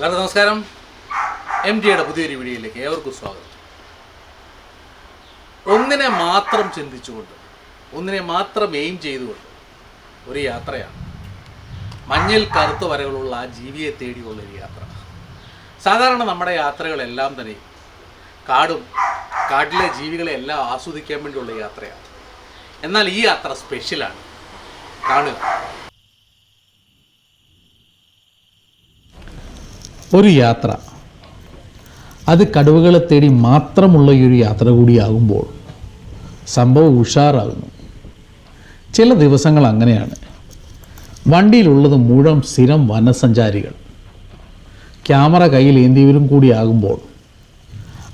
എല്ലാവർക്കും നമസ്കാരം. എം ഡിയുടെ പുതിയൊരു വീഡിയോയിലേക്ക് ഏവർക്കും സ്വാഗതം. ഒന്നിനെ മാത്രം ചിന്തിച്ചുകൊണ്ട് ഒന്നിനെ മാത്രം എയിം ചെയ്തുകൊണ്ട് ഒരു യാത്രയാണ്. മഞ്ഞിൽ കറുത്ത വരകളുള്ള ആ ജീവിയെ തേടിയുള്ള ഒരു യാത്ര. സാധാരണ നമ്മുടെ യാത്രകളെല്ലാം തന്നെ കാടും കാട്ടിലെ ജീവികളെ എല്ലാം ആസ്വദിക്കാൻ വേണ്ടിയുള്ള യാത്രയാണ്. എന്നാൽ ഈ യാത്ര സ്പെഷ്യലാണ് കാണുക. ഒരു യാത്ര. അത് കടുവകളെ തേടി മാത്രമുള്ള ഈ ഒരു യാത്ര കൂടിയാകുമ്പോൾ സംഭവം ഉഷാറാകുന്നു. ചില ദിവസങ്ങൾ അങ്ങനെയാണ്. വണ്ടിയിലുള്ളത് മുഴുവൻ സ്ഥിരം വനസഞ്ചാരികൾ. ക്യാമറ കയ്യിൽ ഏന്തിയവരും കൂടിയാകുമ്പോൾ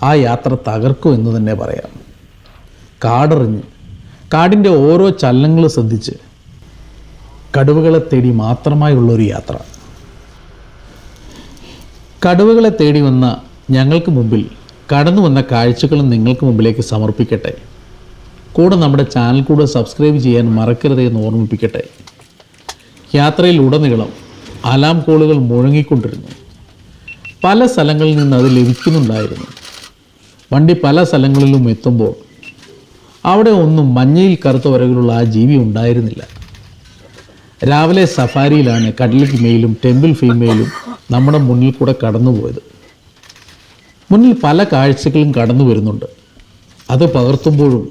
ആ യാത്ര തകർക്കും എന്ന് തന്നെ പറയാം. കാടറിഞ്ഞ് കാടിന്റെ ഓരോ ചലനങ്ങൾ ശ്രദ്ധിച്ച് കടുവകളെ തേടി മാത്രമായുള്ളൊരു യാത്ര. കടുവകളെ തേടി വന്ന ഞങ്ങൾക്ക് മുമ്പിൽ കടന്നു വന്ന കാഴ്ചകളും നിങ്ങൾക്ക് മുമ്പിലേക്ക് സമർപ്പിക്കട്ടെ. കൂടെ നമ്മുടെ ചാനൽ കൂടെ സബ്സ്ക്രൈബ് ചെയ്യാൻ മറക്കരുത് എന്ന് ഓർമ്മിപ്പിക്കട്ടെ. യാത്രയിൽ ഉടനീളം അലാം കോളുകൾ മുഴങ്ങിക്കൊണ്ടിരുന്നു. പല സ്ഥലങ്ങളിൽ നിന്ന് അത് ലഭിക്കുന്നുണ്ടായിരുന്നു. വണ്ടി പല സ്ഥലങ്ങളിലും എത്തുമ്പോൾ അവിടെ ഒന്നും മഞ്ഞയിൽ കറുത്ത വരകളുള്ള ആ ജീവി ഉണ്ടായിരുന്നില്ല. രാവിലെ സഫാരിയിലാണ് കടലിക്ക് മെയിലും ടെമ്പിൾ ഫീമെയിലും നമ്മുടെ മുന്നിൽ കൂടെ കടന്നുപോയത് മുന്നിൽ പല കാഴ്ചകളും കടന്നു വരുന്നുണ്ട്. അത് പകർത്തുമ്പോഴും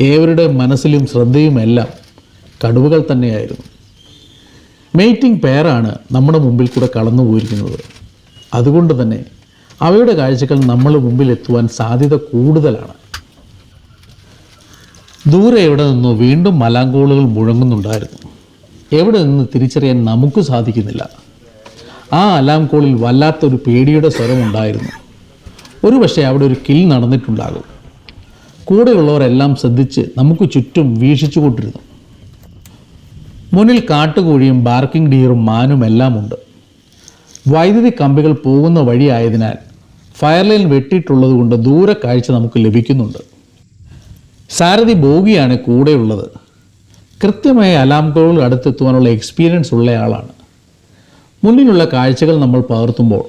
ഏവരുടെ മനസ്സിലും ശ്രദ്ധയുമെല്ലാം കടുവകൾ തന്നെയായിരുന്നു. മെയ്റ്റിംഗ് പെയറാണ് നമ്മുടെ മുമ്പിൽ കൂടെ കടന്നു പോയിരിക്കുന്നത്. അതുകൊണ്ട് തന്നെ അവയുടെ കാഴ്ചകൾ നമ്മൾ മുമ്പിൽ എത്തുവാൻ സാധ്യത കൂടുതലാണ്. ദൂരെ എവിടെ നിന്നോ വീണ്ടും മലാങ്കോളുകൾ മുഴങ്ങുന്നുണ്ടായിരുന്നു. എവിടെ നിന്ന് തിരിച്ചറിയാൻ നമുക്ക് സാധിക്കുന്നില്ല. ആ അലാം കോളിൽ വല്ലാത്തൊരു പേടിയുടെ സ്വരമുണ്ടായിരുന്നു. ഒരു പക്ഷേ അവിടെ ഒരു കിൽ നടന്നിട്ടുണ്ടാകും. കൂടെയുള്ളവരെല്ലാം ശ്രദ്ധിച്ച് നമുക്ക് ചുറ്റും വീക്ഷിച്ചു കൊണ്ടിരുന്നു മുന്നിൽ കാട്ടുകോഴിയും ബാർക്കിംഗ് ഡിയറും മാനും എല്ലാം ഉണ്ട്. വൈദ്യുതി കമ്പികൾ പോകുന്ന വഴിയായതിനാൽ ഫയർലൈൻ വെട്ടിയിട്ടുള്ളത് കൊണ്ട് ദൂരെ കാഴ്ച നമുക്ക് ലഭിക്കുന്നുണ്ട്. സാരഥി ബോഗിയാണ് കൂടെയുള്ളത്. കൃത്യമായ അലാം കോളുകൾ അടുത്തെത്തുവാനുള്ള എക്സ്പീരിയൻസ് ഉള്ളയാളാണ് മുന്നിലുള്ള കാഴ്ചകൾ നമ്മൾ പകർത്തുമ്പോൾ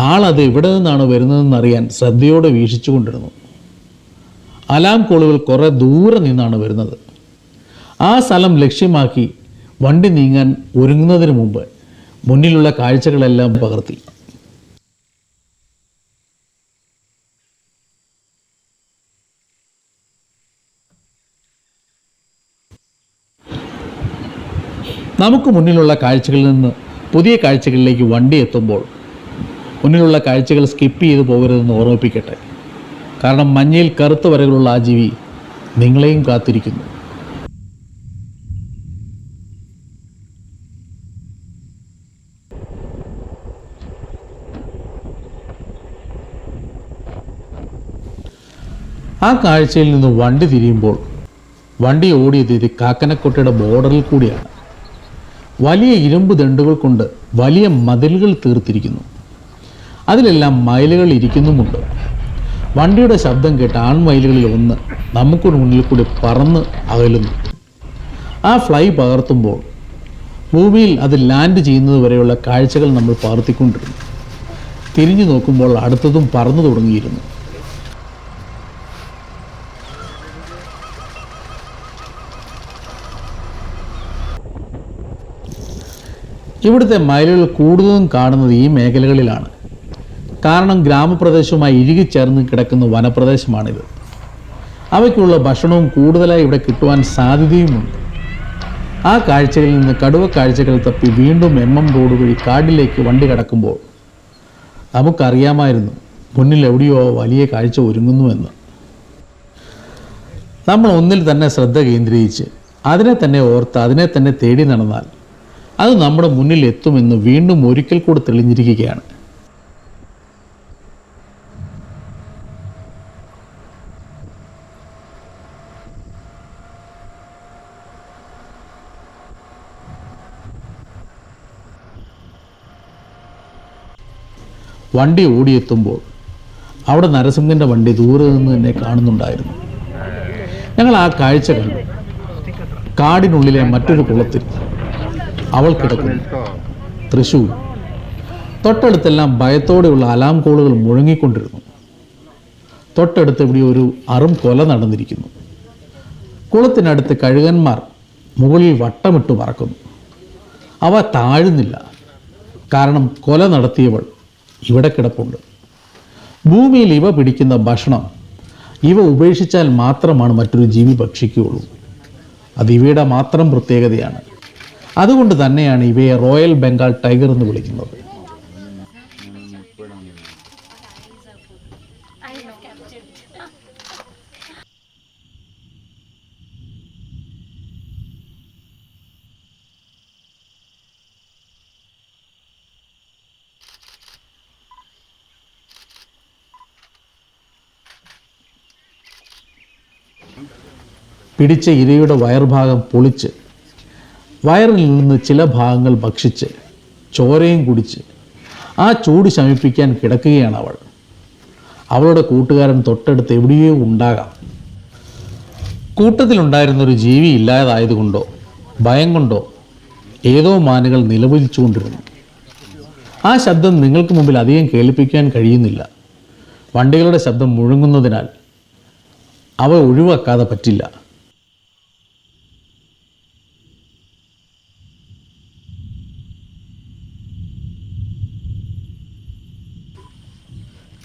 ആളത് എവിടെ നിന്നാണ് വരുന്നതെന്ന് അറിയാൻ ശ്രദ്ധയോടെ വീക്ഷിച്ചുകൊണ്ടിരുന്നു. അലാം കോളുകൾ കുറേ ദൂരെ നിന്നാണ് വരുന്നത്. ആ സ്ഥലം ലക്ഷ്യമാക്കി വണ്ടി നീങ്ങാൻ ഒരുങ്ങുന്നതിന് മുമ്പ് മുന്നിലുള്ള കാഴ്ചകളെല്ലാം പകർത്തി. നമുക്ക് മുന്നിലുള്ള കാഴ്ചകളിൽ നിന്ന് പുതിയ കാഴ്ചകളിലേക്ക് വണ്ടി എത്തുമ്പോൾ മുന്നിലുള്ള കാഴ്ചകൾ സ്കിപ്പ് ചെയ്തു പോകരുതെന്ന് ഓർമ്മിപ്പിക്കട്ടെ. കാരണം മഞ്ഞയിൽ കറുത്ത വരകളുള്ള ആ ജീവി നിങ്ങളെയും കാത്തിരിക്കുന്നു. ആ കാഴ്ചയിൽ നിന്ന് വണ്ടി തിരിയുമ്പോൾ വണ്ടി ഓടിയത് ഇത് കാക്കനക്കോട്ടയുടെ ബോർഡറിൽ കൂടിയാണ്. വലിയ ഇരുമ്പ് ദണ്ടുകൾ കൊണ്ട് വലിയ മതിലുകൾ തീർത്തിരിക്കുന്നു. അതിലെല്ലാം മയിലുകൾ ഇരിക്കുന്നുമുണ്ട്. വണ്ടിയുടെ ശബ്ദം കേട്ട് ആൺമയിലുകളിൽ ഒന്ന് നമുക്ക് മുന്നിൽ കൂടി പറന്ന് അകലുന്നു. ആ ഫ്ലൈ പകർത്തുമ്പോൾ ഭൂമിയിൽ അത് ലാൻഡ് ചെയ്യുന്നത് വരെയുള്ള കാഴ്ചകൾ നമ്മൾ പകർത്തിക്കൊണ്ടിരുന്നു തിരിഞ്ഞു നോക്കുമ്പോൾ അടുത്തതും പറന്നു തുടങ്ങിയിരുന്നു. ഇവിടുത്തെ മയിലുകൾ കൂടുതലും കാണുന്നത് ഈ മേഖലകളിലാണ്. കാരണം ഗ്രാമപ്രദേശവുമായി ഇഴുകിച്ചേർന്ന് കിടക്കുന്ന വനപ്രദേശമാണിത്. അവയ്ക്കുള്ള ഭക്ഷണവും കൂടുതലായി ഇവിടെ കിട്ടുവാൻ സാധ്യതയുമുണ്ട്. ആ കാഴ്ചകളിൽ നിന്ന് കടുവ കാഴ്ചകൾ തപ്പി വീണ്ടും എം എം റോഡ് വഴി കാടിലേക്ക് വണ്ടി കടക്കുമ്പോൾ നമുക്കറിയാമായിരുന്നു മുന്നിൽ എവിടെയോ വലിയ കാഴ്ച ഒരുങ്ങുന്നുവെന്ന്. നമ്മൾ ഒന്നിൽ തന്നെ ശ്രദ്ധ കേന്ദ്രീകരിച്ച് അതിനെ തന്നെ ഓർത്ത് അതിനെ തന്നെ തേടി നടന്നാൽ അത് നമ്മുടെ മുന്നിൽ എത്തുമെന്ന് വീണ്ടും ഒരിക്കൽ കൂടി തെളിഞ്ഞിരിക്കുകയാണ്. വണ്ടി ഓടിയെത്തുമ്പോൾ അവിടെ നരസിംഹന്റെ വണ്ടി ദൂരെ നിന്ന് തന്നെ കാണുന്നുണ്ടായിരുന്നു. ഞങ്ങൾ ആ കാഴ്ച കണ്ടു. കാടിനുള്ളിലെ മറ്റൊരു കുളത്തിൽ അവൾ കിടക്കുന്നു. തൃശൂർ. തൊട്ടടുത്തെല്ലാം ഭയത്തോടെയുള്ള അലാം കോളുകൾ മുഴങ്ങിക്കൊണ്ടിരുന്നു. തൊട്ടടുത്ത് ഇവിടെ ഒരു അറും കൊല നടന്നിരിക്കുന്നു. കുളത്തിനടുത്ത് കഴുകന്മാർ മുകളിൽ വട്ടമിട്ട് പറക്കുന്നു. അവ താഴുന്നില്ല. കാരണം കൊല നടത്തിയവൾ ഇവിടെ കിടപ്പുണ്ട്. ഭൂമിയിൽ ഇവ പിടിക്കുന്ന ഭക്ഷണം ഇവ ഉപേക്ഷിച്ചാൽ മാത്രമാണ് മറ്റൊരു ജീവി ഭക്ഷിക്കുകയുള്ളൂ. അത് ഇവയുടെ മാത്രം പ്രത്യേകതയാണ്. അതുകൊണ്ട് തന്നെയാണ് ഇവയെ റോയൽ ബംഗാൾ ടൈഗർ എന്ന് വിളിക്കുന്നത്. പിടിച്ച ഇരയുടെ വയർഭാഗം പൊളിച്ച് വയറിൽ നിന്ന് ചില ഭാഗങ്ങൾ ഭക്ഷിച്ച് ചോരയും കുടിച്ച് ആ ചൂട് ശമിപ്പിക്കാൻ കിടക്കുകയാണ് അവൾ. അവളുടെ കൂട്ടുകാരൻ തൊട്ടടുത്ത് എവിടെയോ ഉണ്ടാകാം. കൂട്ടത്തിലുണ്ടായിരുന്നൊരു ജീവി ഇല്ലാതായതുകൊണ്ടോ ഭയം കൊണ്ടോ ഏതോ മാനുകൾ നിലവിളിച്ചുകൊണ്ടിരുന്നു. ആ ശബ്ദം നിങ്ങൾക്ക് മുമ്പിൽ അധികം കേൾപ്പിക്കാൻ കഴിയുന്നില്ല. വണ്ടികളുടെ ശബ്ദം മുഴങ്ങുന്നതിനാൽ അവ ഒഴിവാക്കാതെ പറ്റില്ല.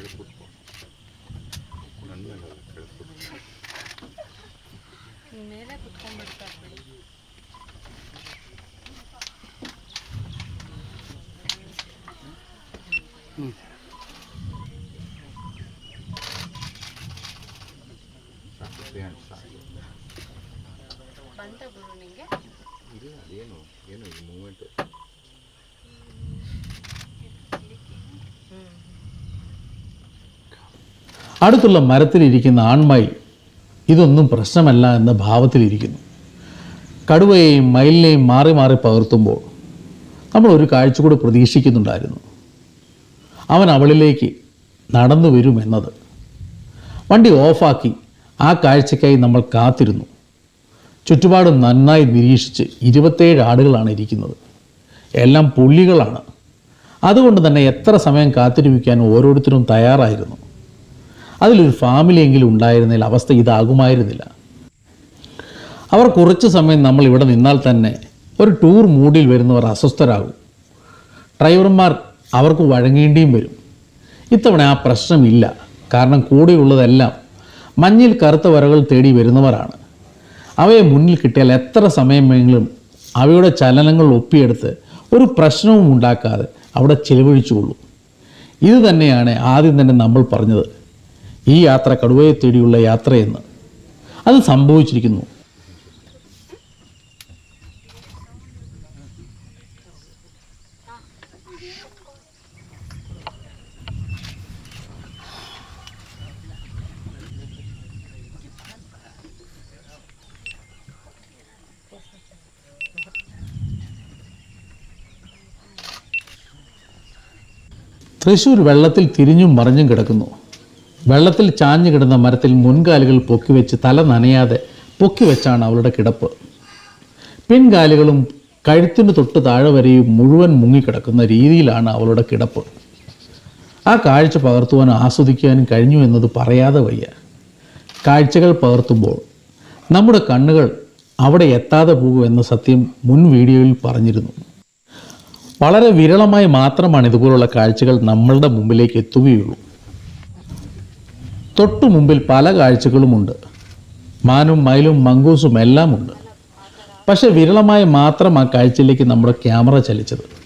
ಕೇಳಿಸ್ಬಿಟ್ಟು ನನ್ನ ಮೇಲೆ ಕೇಳಿಸ್ಬಿಟ್ಟು ಮೇಲೆ ಕುತ್ಕೊಂಡ್ಬಿಡ್ತಾರೆ ಹ್ಞೂ ಬಂತ ಗುರು ನಿಮಗೆ ಇಲ್ಲ ಅದೇನು ಏನು ಈ ಮೂಮೆಂಟು ಹ್ಞೂ അടുത്തുള്ള മരത്തിലിരിക്കുന്ന ആൺമൈ ഇതൊന്നും പ്രശ്നമല്ല എന്ന ഭാവത്തിലിരിക്കുന്നു. കടുവയെയും മയിലിനെയും മാറി മാറി പകർത്തുമ്പോൾ നമ്മൾ ഒരു കാഴ്ച കൂടി പ്രതീക്ഷിക്കുന്നുണ്ടായിരുന്നു. അവൻ അവളിലേക്ക് നടന്നു വരുമെന്നത് വണ്ടി ഓഫാക്കി ആ കാഴ്ചയ്ക്കായി നമ്മൾ കാത്തിരുന്നു. ചുറ്റുപാടും നന്നായി നിരീക്ഷിച്ച് ഇരുപത്തേഴ് ആടുകളാണ് ഇരിക്കുന്നത്. എല്ലാം പുള്ളികളാണ്. അതുകൊണ്ട് തന്നെ എത്ര സമയം കാത്തിരിപ്പിക്കാൻ ഓരോരുത്തരും തയ്യാറായിരുന്നു. അതിലൊരു ഫാമിലിയെങ്കിലും ഉണ്ടായിരുന്നതിൽ അവസ്ഥ ഇതാകുമായിരുന്നില്ല. അവർ കുറച്ച് സമയം നമ്മൾ ഇവിടെ നിന്നാൽ തന്നെ ഒരു ടൂർ മൂഡിൽ വരുന്നവർ അസ്വസ്ഥരാകും. ഡ്രൈവർമാർ അവർക്ക് വഴങ്ങേണ്ടിയും വരും. ഇത്തവണ ആ പ്രശ്നമില്ല. കാരണം കൂടെയുള്ളതെല്ലാം മഞ്ഞിൽ കറുത്ത വരകൾ തേടി വരുന്നവരാണ്. അവയെ മുന്നിൽ കിട്ടിയാൽ എത്ര സമയമെങ്കിലും അവയുടെ ചലനങ്ങൾ ഒപ്പിയെടുത്ത് ഒരു പ്രശ്നവും ഉണ്ടാക്കാതെ അവിടെ ചിലവഴിച്ചുകൊള്ളൂ. ഇത് തന്നെയാണ് ആദ്യം തന്നെ നമ്മൾ പറഞ്ഞത്. ഈ യാത്ര കടുവയെ തേടിയുള്ള യാത്രയെന്ന് അത് സംഭവിച്ചിരിക്കുന്നു. തൃശ്ശൂർ വെള്ളത്തിൽ തിരിഞ്ഞും മറിഞ്ഞും കിടക്കുന്നു. വെള്ളത്തിൽ ചാഞ്ഞു കിടന്ന മരത്തിൽ മുൻകാലുകൾ പൊക്കിവെച്ച് തല നനയാതെ പൊക്കിവെച്ചാണ് അവളുടെ കിടപ്പ്. പിൻകാലുകളും കഴുത്തിന് തൊട്ട് താഴെ വരെയും മുഴുവൻ മുങ്ങിക്കിടക്കുന്ന രീതിയിലാണ് അവളുടെ കിടപ്പ്. ആ കാഴ്ച പകർത്തുവാനും ആസ്വദിക്കാനും കഴിഞ്ഞു എന്നത് പറയാതെ വയ്യ. കാഴ്ചകൾ പകർത്തുമ്പോൾ നമ്മുടെ കണ്ണുകൾ അവിടെ എത്താതെ പോകുമെന്ന സത്യം മുൻ വീഡിയോയിൽ പറഞ്ഞിരുന്നു. വളരെ വിരളമായി മാത്രമാണ് ഇതുപോലുള്ള കാഴ്ചകൾ നമ്മളുടെ മുമ്പിലേക്ക് എത്തുകയുള്ളൂ. തൊട്ടു മുമ്പിൽ പല കാഴ്ചകളുമുണ്ട്. മാനും മയിലും മങ്കൂസും എല്ലാമുണ്ട്. പക്ഷെ വിരളമായി മാത്രം ആ കാഴ്ചയിലേക്ക് നമ്മുടെ ക്യാമറ ചലിച്ചത്.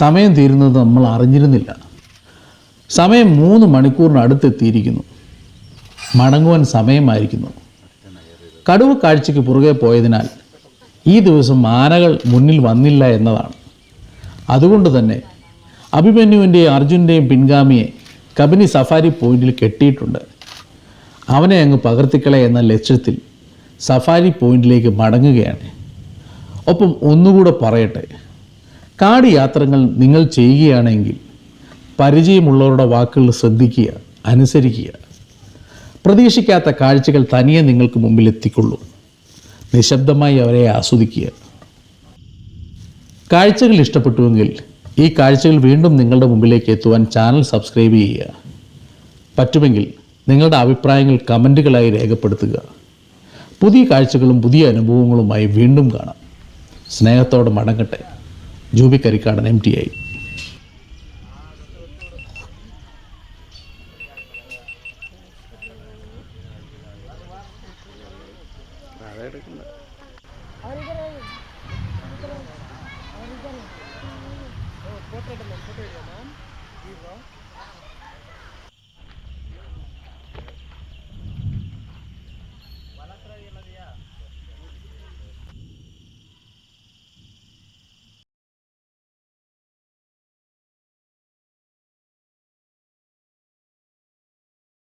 സമയം തീരുന്നത് നമ്മൾ അറിഞ്ഞിരുന്നില്ല. സമയം മൂന്ന് മണിക്കൂറിനടുത്തെത്തിയിരിക്കുന്നു. മടങ്ങുവാൻ സമയമായിരിക്കുന്നു. കടുവ കാഴ്ചയ്ക്ക് പുറകെ പോയതിനാൽ ഈ ദിവസം ആനകൾ മുന്നിൽ വന്നില്ല എന്നതാണ്. അതുകൊണ്ട് തന്നെ അഭിമന്യുവിന്റെയും അർജുന്റെയും പിൻഗാമിയെ കബനി സഫാരി പോയിന്റിൽ കെട്ടിയിട്ടുണ്ട്. അവനെ അങ്ങ് പകർത്തിക്കളെ എന്ന ലക്ഷ്യത്തിൽ സഫാരി പോയിന്റിലേക്ക് മടങ്ങുകയാണ്. ഒപ്പം ഒന്നുകൂടെ പറയട്ടെ കാട് യാത്രകൾ നിങ്ങൾ ചെയ്യുകയാണെങ്കിൽ പരിചയമുള്ളവരുടെ വാക്കുകൾ ശ്രദ്ധിക്കുക അനുസരിക്കുക. പ്രതീക്ഷിക്കാത്ത കാഴ്ചകൾ തനിയെ നിങ്ങൾക്ക് മുമ്പിൽ എത്തിക്കൊള്ളൂ. നിശബ്ദമായി അവരെ ആസ്വദിക്കുക. കാഴ്ചകൾ ഇഷ്ടപ്പെട്ടുവെങ്കിൽ ഈ കാഴ്ചകൾ വീണ്ടും നിങ്ങളുടെ മുമ്പിലേക്ക് എത്തുവാൻ ചാനൽ സബ്സ്ക്രൈബ് ചെയ്യുക. പറ്റുമെങ്കിൽ നിങ്ങളുടെ അഭിപ്രായങ്ങൾ കമന്റുകളായി രേഖപ്പെടുത്തുക. പുതിയ കാഴ്ചകളും പുതിയ അനുഭവങ്ങളുമായി വീണ്ടും കാണാം. സ്നേഹത്തോടെ മടങ്ങട്ടെ. ജൂബി കരിക്കാടൻ എം ടി ആയി ഫോട്ടോ എടുക്കണം ഫോട്ടോ എടുക്കണം